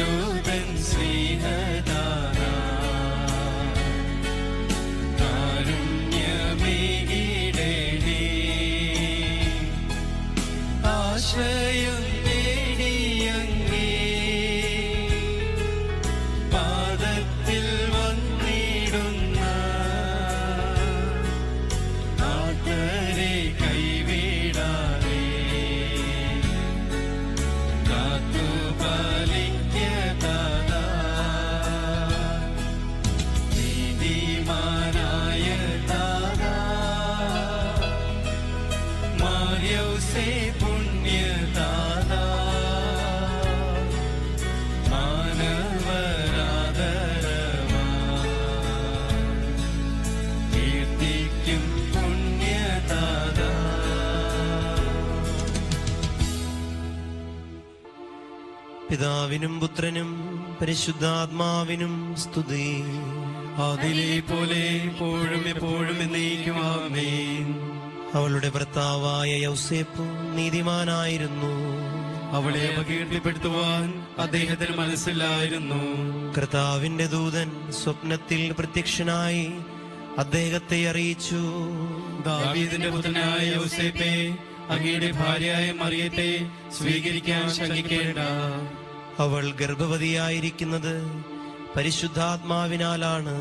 to പിതാവിനും പുത്രനും പരിശുദ്ധാത്മാവിനും സ്തുതി. അതിലെ പോലെ എപ്പോഴും എപ്പോഴും എന്നേക്കുമാമേൻ അവളുടെ ഭർത്താവായ യൗസേപ്പ് നീതിമാനായിരുന്നു. അവളെ അപകീർത്തിപ്പെടുത്തുവാൻ അദ്ദേഹത്തിന് മനസ്സിലായിരുന്നു കർത്താവിന്റെ ദൂതൻ സ്വപ്നത്തിൽ പ്രത്യക്ഷനായി അദ്ദേഹത്തെ അറിയിച്ചു. ദാവീദിന്റെ പുത്രനായ യൗസേപ്പെ അങ്ങയുടെ ഭാര്യയായ മറിയത്തെ സ്വീകരിക്കാൻ ശങ്കിക്കേണ്ട. അവൾ ഗർഭവതിയായിരിക്കുന്നത് പരിശുദ്ധാത്മാവിനാലാണ്.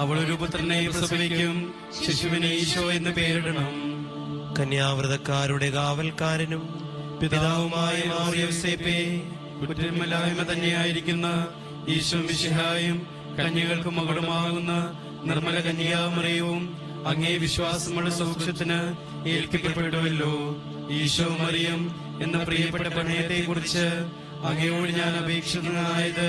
അവൾ ഒരു പുത്രനെ പ്രസവിക്കും ശിശുവിനെ ഈശോ എന്ന് പേരിടണം. കന്യാവ്രതക്കാരുടെ കാവൽക്കാരനും പിതാവുമായി മാറിയോസേപ്പെ കുറ്റമില്ലായ്മ തന്നെയായിരിക്കുന്ന ഈശോ മിശിഹായും കന്യകൾക്ക് മകളുമാകുന്ന നിർമ്മല കന്യാമറിയവും അങ്ങേ വിശ്വാസമുള്ള സൗഖ്യത്തിന് ഏൽപ്പിക്കപ്പെടുമല്ലോ ഈശോ മറിയം എന്ന പ്രിയപ്പെട്ട പ്രണയത്തെ കുറിച്ച് അങ്ങയോട് ഞാൻ അപേക്ഷിതനായത്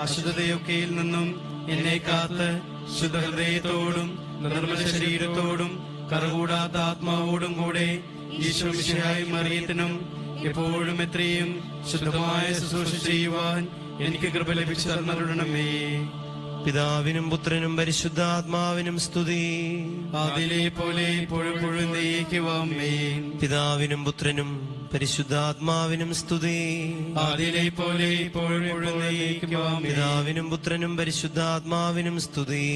അശുദ്ധതയൊക്കെയിൽ നിന്നും എന്നെ കാത്ത് ശുദ്ധഹൃദയത്തോടും നിർമ്മല ശരീരത്തോടും കറകൂടാത്ത ആത്മാവോടും കൂടെ ഈശോ മിശിഹായും മറിയത്തിനും എപ്പോഴും എത്രയും ശുദ്ധമായ ശുശ്രൂഷ ചെയ്യുവാൻ എനിക്ക് കൃപ ലഭിച്ചു തന്നരുടണമേ പിതാവിനും പുത്രനും പരിശുദ്ധാത്മാവിനും സ്തുതി. അതിലെ പോലെ പിതാവിനും പുത്രനും പരിശുദ്ധാത്മാവിനും സ്തുതി. അതിലെ പോലെ ഇപ്പോഴും പിതാവിനും പുത്രനും പരിശുദ്ധാത്മാവിനും സ്തുതി.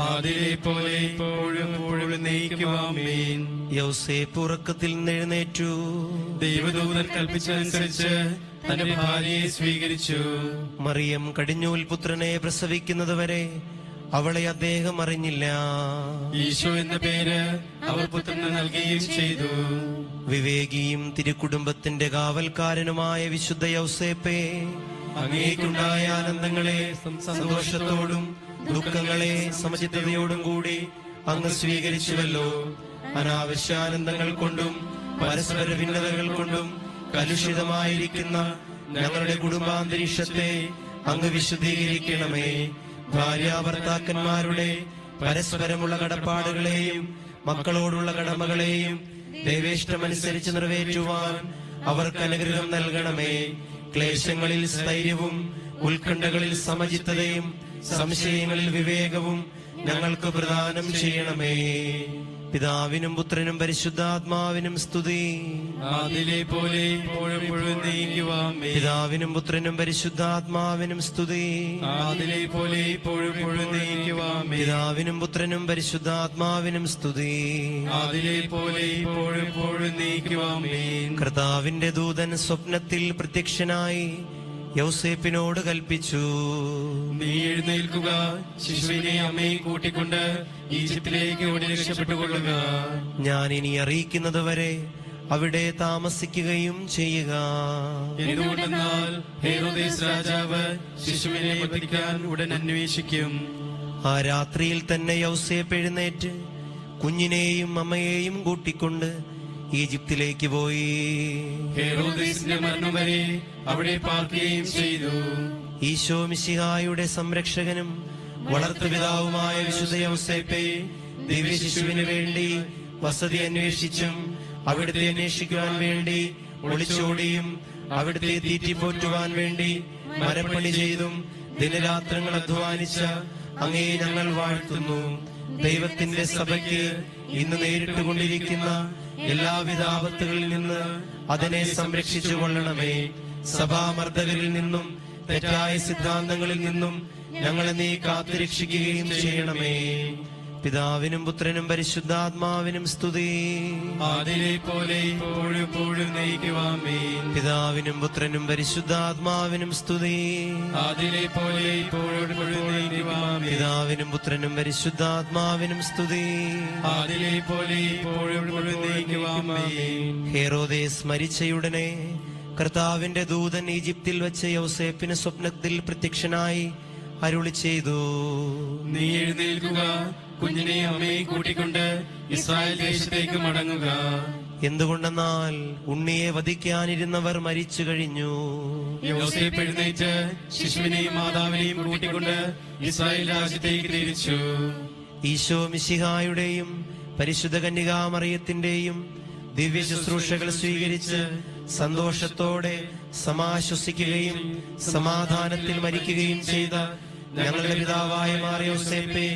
അതിലെ പോലെ ഇപ്പോഴും നയിക്കുവാമേൻ യൗസേപ്പ് ഉറക്കത്തിൽ എഴുന്നേറ്റു. ദൈവദൂതൻ കൽപ്പിച്ചനുസരിച്ച് തന്റെ ഭാര്യയെ സ്വീകരിച്ചു. മറിയം കടിഞ്ഞൂൽ പുത്രനെ പ്രസവിക്കുന്നതുവരെ അവളെ അദ്ദേഹം അറിഞ്ഞില്ല. ഈശോ എന്ന പേര് അവർ പുത്രന് നൽകുകയും ചെയ്തു. വിവേകിയും തിരുക്കുടുംബത്തിന്റെ കാവൽക്കാരനുമായ വിശുദ്ധ യൗസേപ്പേ അങ്ങേക്കുണ്ടായ ആനന്ദങ്ങളെ സന്തോഷത്തോടും ദുഃഖങ്ങളെ സമചിത്തതയോടും കൂടി അങ്ങ് സ്വീകരിച്ചുവല്ലോ. അനാവശ്യാനന്ദങ്ങൾ കൊണ്ടും പരസ്പര ഭിന്നതകൾ കൊണ്ടും കലുഷിതമായിരിക്കുന്ന ഞങ്ങളുടെ കുടുംബാന്തരീക്ഷത്തെ അങ്ങ് വിശുദ്ധീകരിക്കണമേ. ഭാര്യാഭർത്താക്കന്മാരുടെ പരസ്പരമുള്ള കടപ്പാടുകളെയും മക്കളോടുള്ള കടമകളെയും ദൈവേഷ്ടമനുസരിച്ച് നിറവേറ്റുവാൻ അവർക്ക് അനുഗ്രഹം നൽകണമേ. ക്ലേശങ്ങളിൽ സ്ഥൈര്യവും ഉത്കണ്ഠകളിൽ സമചിത്തതയും സംശയങ്ങളിൽ വിവേകവും ഞങ്ങൾക്ക് പ്രദാനം ചെയ്യണമേ. പിതാവിനും പുത്രനും പരിശുദ്ധാത്മാവിനും സ്തുതി. അതിലെ പോലെ പിതാവിനും പുത്രനും പരിശുദ്ധാത്മാവിനും സ്തുതി. അതിലെ പോലെ പിതാവിനും പുത്രനും പരിശുദ്ധാത്മാവിനും സ്തുതി. അതിലെ പോലെ കർത്താവിന്റെ ദൂതൻ സ്വപ്നത്തിൽ പ്രത്യക്ഷനായി. യൗസേപ്പിനോട് കൽപ്പിച്ചു. നീ എഴുന്നേൽക്കുക ശിശുവിനെ അമ്മയെ കൂട്ടിക്കൊണ്ട് ഈജിപ്തിലേക്ക് ഓടി രക്ഷപ്പെട്ടുകൊള്ളുക. ഞാൻ ഇനി അറിയിക്കുന്നത് വരെ അവിടെ താമസിക്കുകയും ചെയ്യുക. എന്തുകൊണ്ടെന്നാൽ രാജാവ് ശിശുവിനെ വധിക്കാൻ ഉടൻ അന്വേഷിക്കും. ആ രാത്രിയിൽ തന്നെ യൗസേപ്പ് എഴുന്നേറ്റ് കുഞ്ഞിനെയും അമ്മയെയും കൂട്ടിക്കൊണ്ട് ഈജിപ്തിലേക്ക് പോയി. ഹേറോദേസിന്റെ മരണം വരെ അവിടെ പാർക്കുകയും ചെയ്തു. ഈശോ മിശിഹായുടെ സംരക്ഷകനും വളർത്തുപിതാവുമായ വിശുദ്ധ യൗസേപ്പെ ദിവ്യശിശുവിന് വേണ്ടി വസതി അന്വേഷിച്ചും അവിടുത്തെ അന്വേഷിക്കുവാൻ വേണ്ടി ഒളിച്ചോടിയും അവിടുത്തെ തീറ്റിപ്പോറ്റുവാൻ വേണ്ടി മരപ്പണി ചെയ്തും ദിനരാത്രങ്ങൾ അധ്വാനിച്ച അങ്ങേ ഞങ്ങൾ വാഴ്ത്തുന്നു. ദൈവത്തിന്റെ സഭയ്ക്ക് ഇന്ന് നേരിട്ട് കൊണ്ടിരിക്കുന്ന എല്ലാവിധ ആപത്തുകളിൽ നിന്ന് അതിനെ സംരക്ഷിച്ചു കൊള്ളണമേ. സഭാമർദ്ദകരിൽ നിന്നും തെറ്റായ സിദ്ധാന്തങ്ങളിൽ നിന്നും ഞങ്ങളെ നീ കാത്തുരക്ഷിക്കുകയും ചെയ്യണമേ. പിതാവിനും പുത്രനും പരിശുദ്ധാത്മാവിനും സ്തുതി. അതിലെ പോലെ ഇപ്പോഴും എപ്പോഴും നയിക്കുവാമേ പിതാവിനും പുത്രനും പരിശുദ്ധാത്മാവിനും സ്തുതി. അതിലെ പോലെ ഇപ്പോഴും എപ്പോഴും നയിക്കുവാമേ പിതാവിനും പുത്രനും പരിശുദ്ധാത്മാവിനും സ്തുതി. അതിലെ പോലെ ഇപ്പോഴും എപ്പോഴും നയിക്കുവാമേ ഹേറോദേസ് മരിച്ചയുടനെ കർത്താവിന്റെ ദൂതൻ ഈജിപ്തിൽ വെച്ച് യൗസേപ്പിന് സ്വപ്നത്തിൽ പ്രത്യക്ഷനായി അരുളി ചെയ്തു. നീ എഴുന്നേൽക്കുക. കുഞ്ഞിനെ അമ്മയെയും കൂട്ടിക്കൊണ്ട് ഇസ്രായേൽ ദേശത്തേക്ക് മടങ്ങുക. എന്തുകൊണ്ടെന്നാൽ ഉണ്ണിയെ വധിക്കാനിരുന്നവർ മരിച്ചു കഴിഞ്ഞു. യോസേപ്പ് എഴുന്നേറ്റ് ശിശുവിനെയും മാതാവിനെയും കൂട്ടിക്കൊണ്ട് ഇസ്രായേൽ രാജ്യത്തേക്ക് തിരിച്ചു. ഈശോ മിശിഹായുടെയും പരിശുദ്ധ കന്യകാമറിയത്തിന്റെയും ദിവ്യ ശുശ്രൂഷകൾ സ്വീകരിച്ച് സന്തോഷത്തോടെ സമാശ്വസിക്കുകയും സമാധാനത്തിൽ മരിക്കുകയും ചെയ്ത ഞങ്ങളുടെ പിതാവായ മാറിയോസേപ്പെ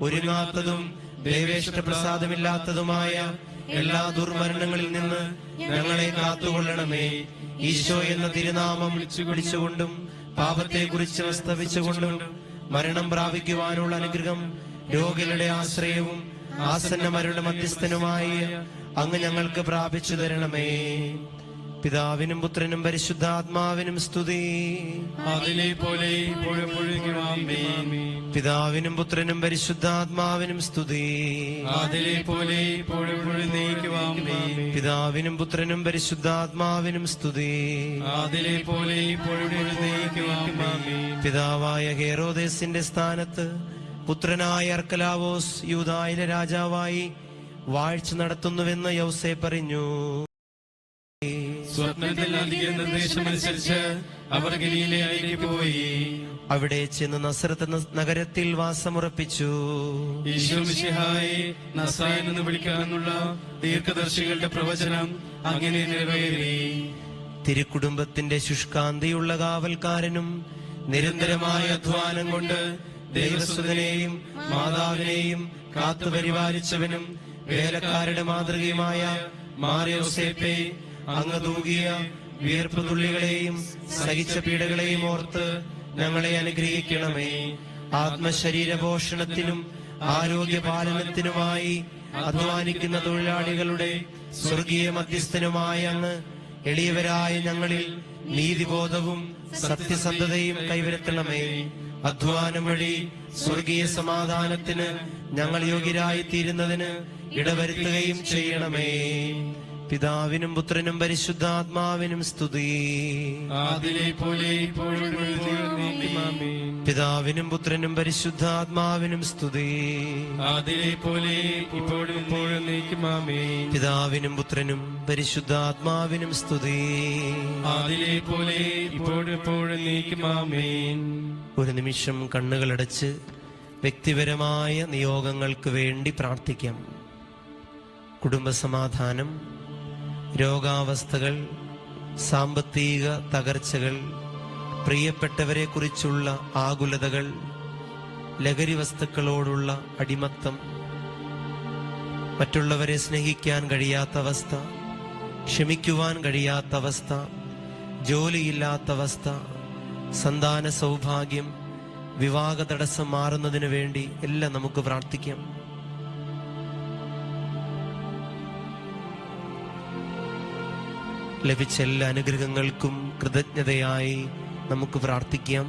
ഒരുങ്ങാത്തതും ദൈവേഷ്ട പ്രസാദമില്ലാത്തതുമായ എല്ലാ ദുർമരണങ്ങളിൽ നിന്ന് ഞങ്ങളെ കാത്തുകൊള്ളണമേ. ഈശോ എന്ന തിരുനാമം വിളിച്ചുകൊണ്ടും പാപത്തെക്കുറിച്ച് സ്തവിച്ചുകൊണ്ടും മരണം പ്രാപിക്കുവാനുള്ള അനുഗ്രഹം രോഗികളുടെ ആശ്രയവും ആസന്നമരുടെ മധ്യസ്ഥനുമായി അങ്ങ് ഞങ്ങൾക്ക് പ്രാപിച്ചു തരണമേ. പിതാവിനും പുത്രനും പരിശുദ്ധാത്മാവിനും സ്തുതി. അതിലെ പോലെ പിതാവിനും പുത്രനും പരിശുദ്ധാത്മാവിനും സ്തുതി. അതിലെ പോലെ പിതാവിനും പുത്രനും പരിശുദ്ധാത്മാവിനും സ്തുതി. അതിലെ പോലെ പിതാവായ ഹേറോദേസിന്റെ സ്ഥാനത്ത് പുത്രനായ അർക്കലാവോസ് യൂതായിലെ രാജാവായി വാഴ്ച നടത്തുന്നുവെന്ന് യൗസെ പറഞ്ഞു. സ്വപ്നത്തിൽ നൽകിയ നിർദ്ദേശമനുസരിച്ച് അവർ ഗലീലയിലേക്ക് പോയി. അവിടെ ചെന്ന് നസറത്ത് നഗരത്തിൽ വാസമുറപ്പിച്ചു. നസായൻ എന്ന് വിളിക്കാനുള്ള ദീർഘദർശികളുടെ പ്രവചനം അങ്ങനെ നിറവേറി. തിരുക്കുടുംബത്തിന്റെ ശുഷ്കാന്തിയുള്ള കാവൽക്കാരനും നിരന്തരമായ അധ്വാനം കൊണ്ട് ദേവസ്വതനെയും മാതാവിനെയും കാത്തുപരിപാലിച്ചവനും വേലക്കാരുടെ മാതൃകയുമായ മാറിയോസേപ്പെ അങ്ങ് തൂകിയ വിയർപ്പ് തുള്ളികളെയും സഹിച്ച പീഡകളെയും ഓർത്ത് ഞങ്ങളെ അനുഗ്രഹിക്കണമേ. ആത്മശരീര പോഷണത്തിനും ആരോഗ്യ പാലനത്തിനുമായി അധ്വാനിക്കുന്ന തൊഴിലാളികളുടെ സ്വർഗീയ മധ്യസ്ഥനുമായ അങ്ങ് എളിയവരായ ഞങ്ങളിൽ നീതിബോധവും സത്യസന്ധതയും കൈവരുത്തണമേ. അധ്വാനം വഴി സ്വർഗീയ സമാധാനത്തിന് ഞങ്ങൾ യോഗ്യരായി തീരുന്നതിന് ഇടവരുത്തുകയും ചെയ്യണമേ. പിതാവിനും പുത്രനും പരിശുദ്ധാത്മാവിനും സ്തുതി. പിതാവിനും പുത്രനും പരിശുദ്ധാത്മാവിനും സ്തുതി. പിതാവിനും പുത്രനും പരിശുദ്ധാത്മാവിനും സ്തുതി. ഒരു നിമിഷം കണ്ണുകളടച്ച് വ്യക്തിപരമായ നിയോഗങ്ങൾക്ക് വേണ്ടി പ്രാർത്ഥിക്കാം. കുടുംബസമാധാനം രോഗാവസ്ഥകൾ സാമ്പത്തിക തകർച്ചകൾ പ്രിയപ്പെട്ടവരെക്കുറിച്ചുള്ള ആകുലതകൾ ലഹരി വസ്തുക്കളോടുള്ള അടിമത്തം മറ്റുള്ളവരെ സ്നേഹിക്കാൻ കഴിയാത്ത അവസ്ഥ ക്ഷമിക്കുവാൻ കഴിയാത്ത അവസ്ഥ ജോലിയില്ലാത്ത അവസ്ഥ സന്താന സൗഭാഗ്യം വിവാഹ തടസ്സം മാറുന്നതിന് വേണ്ടി എല്ലാം നമുക്ക് പ്രാർത്ഥിക്കാം. ലഭിച്ച എല്ലാ അനുഗ്രഹങ്ങൾക്കും കൃതജ്ഞതയായി നമുക്ക് പ്രാർത്ഥിക്കാം.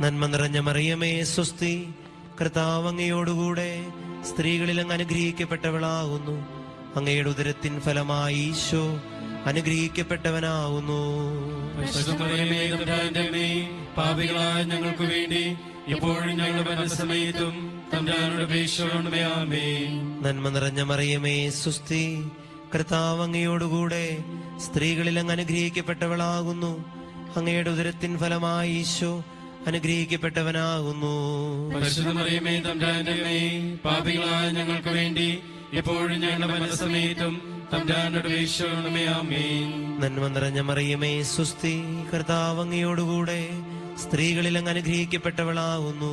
നന്മ നിറഞ്ഞ മറിയമേ സ്വസ്തി കൃതാവങ്ങയോടുകൂടെ സ്ത്രീകളിൽ അങ്ങ് അനുഗ്രഹിക്കപ്പെട്ടവളാകുന്നു അങ്ങയുടെ ഉദരത്തിൻ ഫലമായി ഈശോ അനുഗ്രഹിക്കപ്പെട്ടവനാകുന്നു പാപികളായ ഞങ്ങൾക്ക് വേണ്ടി എപ്പോഴും ഞങ്ങളുടെ മനസ്സമയത്തും നന്മ നിറഞ്ഞ മറിയമേ സുസ്തി കർത്താവ് അങ്ങയോടുകൂടെ സ്ത്രീകളിൽ അങ്ങ് അനുഗ്രഹിക്കപ്പെട്ടവളാകുന്നു. അങ്ങയുടെ ഉദരത്തിൻ ഫലമായി ഈശോ അനുഗ്രഹിക്കപ്പെട്ടവനാകുന്നു. പാപികളായ ഞങ്ങൾക്ക് വേണ്ടി എപ്പോഴും ഞങ്ങളുടെ മനസ്സമേറ്റും നന്മ നിറഞ്ഞ മറിയമേ സുസ്തി കർത്താവ് അങ്ങയോടുകൂടെ സ്ത്രീകളിൽ അങ്ങ് അനുഗ്രഹിക്കപ്പെട്ടവളാകുന്നു.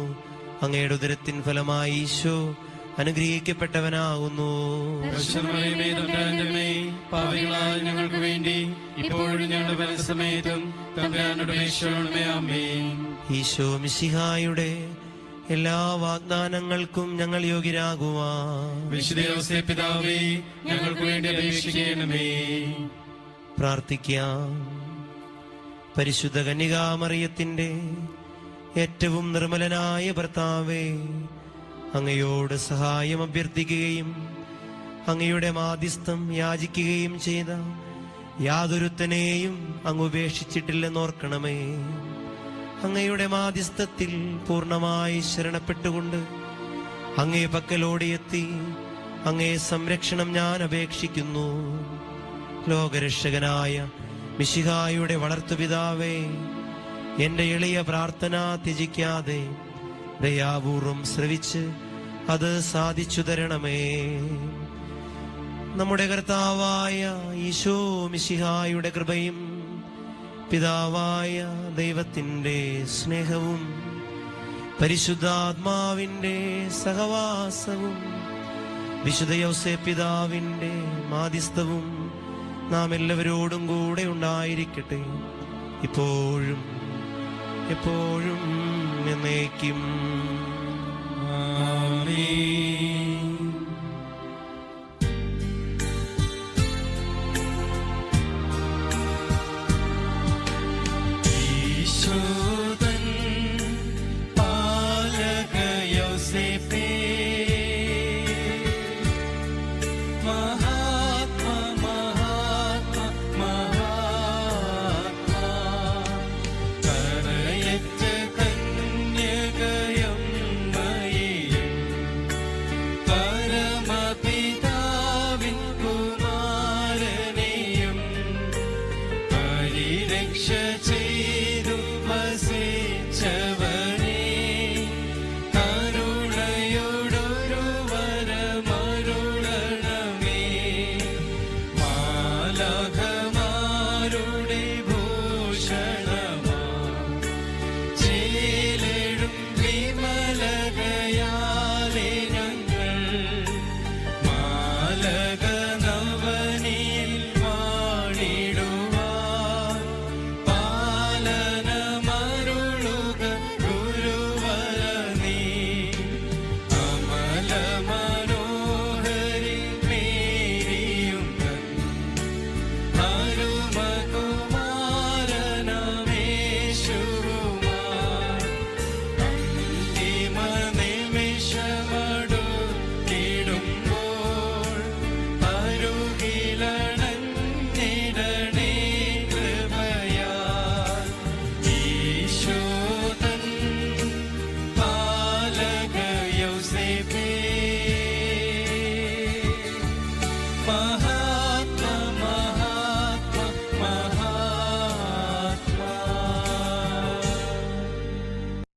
അങ്ങയുടെ ഉദരത്തിൻ ഫലമായി ഈശോ അനുഗ്രഹിക്കപ്പെട്ടവനാകുന്നു. പാപികളായ ഞങ്ങൾക്ക് വേണ്ടി ഇപ്പോഴും ഞങ്ങളുടെ ആമേൻ. ഈശോ മിശിഹായുടെ എല്ലാ വാഗ്ദാനങ്ങൾക്കും ഞങ്ങൾ യോഗ്യരാകുവാ വിശുദ്ധ പിതാവേ ഞങ്ങൾക്ക് വേണ്ടി അപേക്ഷിക്കണമേ. പ്രാർത്ഥിക്കാം. പരിശുദ്ധ കന്യകാമറിയത്തിന്റെ ഏറ്റവും നിർമ്മലനായ ഭർത്താവേ അങ്ങയോട് സഹായം അഭ്യർത്ഥിക്കുകയും അങ്ങയുടെ മാധ്യസ്ഥം യാചിക്കുകയും ചെയ്ത യാതൊരുത്തനെയും അങ്ങ് ഉപേക്ഷിച്ചിട്ടില്ലെന്നോർക്കണമേ. അങ്ങയുടെ മാധ്യസ്ഥത്തിൽ പൂർണമായി ശരണപ്പെട്ടുകൊണ്ട് അങ്ങേ പക്കലോടിയെത്തി അങ്ങേ സംരക്ഷണം ഞാൻ അപേക്ഷിക്കുന്നു. ലോകരക്ഷകനായ മിശിഹായുടെ വളർത്തുപിതാവേ എന്റെ എളിയ പ്രാർത്ഥന ത്യജിക്കാതെ ദയാപൂർവം ശ്രവിച്ച് അത് സാധിച്ചു തരണമേ. നമ്മുടെ കർത്താവായ ഈശോ മിശിഹായുടെ കൃപയും പിതാവായ ദൈവത്തിന്റെ സ്നേഹവും പരിശുദ്ധാത്മാവിന്റെ സഹവാസവും വിശുദ്ധ യൗസേ പിതാവിന്റെ മാധ്യസ്ഥവും നാം എല്ലാവരോടും കൂടെ ഉണ്ടായിരിക്കട്ടെ. ഇപ്പോഴും എപ്പോഴും എന്നേക്കും. Me.